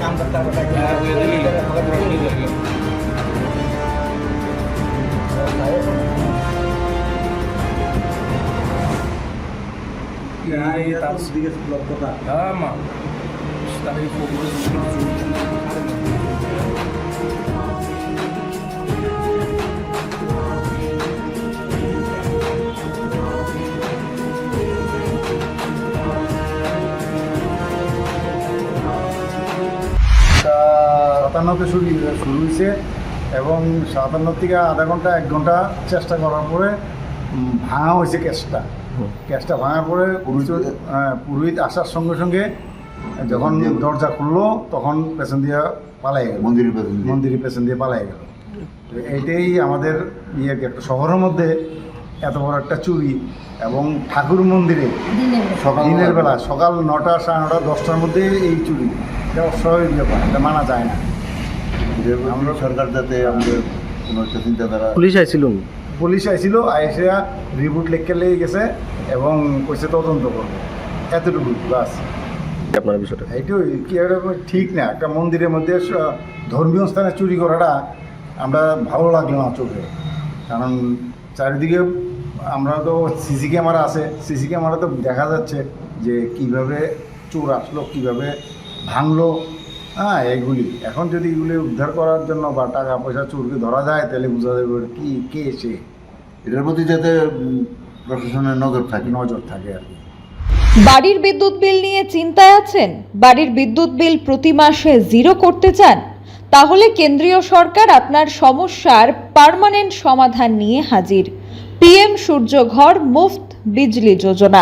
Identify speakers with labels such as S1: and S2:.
S1: काम करता है Lama. Stari fokus
S2: সাতান্নতে শুরু শুরু হয়েছে এবং সাতান্ন থেকে আধা ঘণ্টা এক ঘণ্টা চেষ্টা করার পরে ভাঙা হয়েছে ক্যাশটা ক্যাশটা ভাঙার পরে পুরোহিত হ্যাঁ, পুরোহিত আসার সঙ্গে সঙ্গে যখন দরজা খুললো তখন পেছন দিয়ে পালাই গেল।
S3: মন্দিরের পেছন।
S2: মন্দিরের পেছন দিয়ে পালাই গেল। তো এইটাই আমাদের ইয়ে একটা শহরের মধ্যে এত বড় একটা চুরি এবং ঠাকুর মন্দিরে
S3: সকাল
S2: দিনের বেলা সকাল নটা সাড়ে নটা দশটার মধ্যে এই চুরি। এটা অস্বাভাবিক ব্যাপার এটা মানা যায় না।
S3: আমরা সরকার যাতে আমাদের কোনো একটা চিন্তাধারা
S4: পুলিশ আইছিল।
S2: পুলিশ আইছিল আইসিয়া রিপোর্ট লিখে লেগে গেছে এবং কইছে তদন্ত করবে। এতটুকু বাস।
S4: আপনার বিষয়টা?
S2: এইটাই কি ঠিক না একটা মন্দিরের মধ্যে ধর্মীয় স্থানে চুরি করাটা আমরা ভালো লাগল না চোখে। কারণ চারিদিকে আমরা তো সিসি ক্যামেরা আছে সিসি ক্যামেরা তো দেখা যাচ্ছে যে কীভাবে চোর আসলো কীভাবে ভাঙলো হ্যাঁ এগুলি। এখন যদি এগুলি উদ্ধার করার জন্য বা টাকা পয়সা চোরকে ধরা যায় তাহলে বোঝা যাবে কি কে সে।
S3: এটার প্রতি যাতে প্রশাসনের নজর থাকে।
S2: নজর থাকে আর কি।
S5: বাড়ির বিদ্যুৎ বিল নিয়ে চিন্তায় আছেন? বাড়ির বিদ্যুৎ বিল প্রতি মাসে জিরো করতে চান? তাহলে কেন্দ্রীয় সরকার আপনার সমস্যার পার্মানেন্ট সমাধান নিয়ে হাজির। পিএম সূর্যঘর মুফত বিজলি যোজনা।